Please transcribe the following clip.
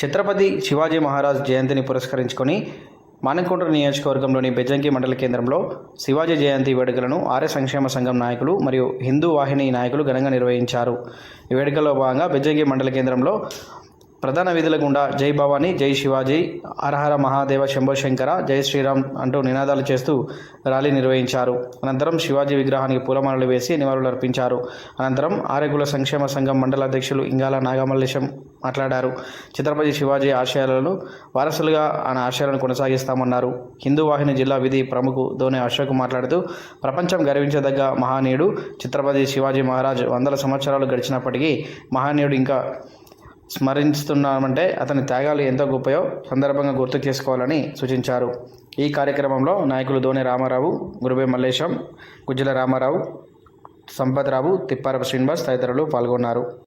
ఛత్రపతి శివాజీ మహారాజ్ జయంతిని పురస్కరించుకొని మానకొండ నియోజకవర్గంలోని బెజ్జంకి మండల కేంద్రంలో శివాజీ జయంతి వేడుకలను ఆర్య సంక్షేమ సంఘం నాయకులు మరియు హిందూ వాహిని నాయకులు ఘనంగా నిర్వహించారు. ఈ వేడుకల్లో భాగంగా బెజ్జంకి మండల కేంద్రంలో ప్రధాన వీధుల గుండా జై భవానీ జై శివాజీ అర్హర మహాదేవ శంభో శంకర జై శ్రీరామ్ అంటూ నినాదాలు చేస్తూ ర్యాలీ నిర్వహించారు. అనంతరం శివాజీ విగ్రహానికి పూలమాలలు వేసి నివాళులర్పించారు. అనంతరం ఆరోగ్యుల సంక్షేమ సంఘం మండల అధ్యక్షులు ఇంగాల నాగమల్లేశం మాట్లాడారు. ఛత్రపతి శివాజీ ఆశయాలను వారసులుగా ఆయన ఆశయాలను కొనసాగిస్తామన్నారు. హిందూ వాహిని జిల్లా విధి ప్రముఖు ధోని అశోక్ మాట్లాడుతూ ప్రపంచం గర్వించదగ్గ మహానీయుడు ఛత్రపతి శివాజీ మహారాజ్ వందల సంవత్సరాలు గడిచినప్పటికీ మహానీయుడు ఇంకా స్మరిస్తున్నామంటే అతని త్యాగాలు ఎంతో గొప్పయో సందర్భంగా గుర్తు చేసుకోవాలని సూచించారు. ఈ కార్యక్రమంలో నాయకులు ధోని రామారావు గురుబే మల్లేశం గుజ్జల రామారావు సంపత్రావు తిప్పారపు శ్రీనివాస్ తదితరులు పాల్గొన్నారు.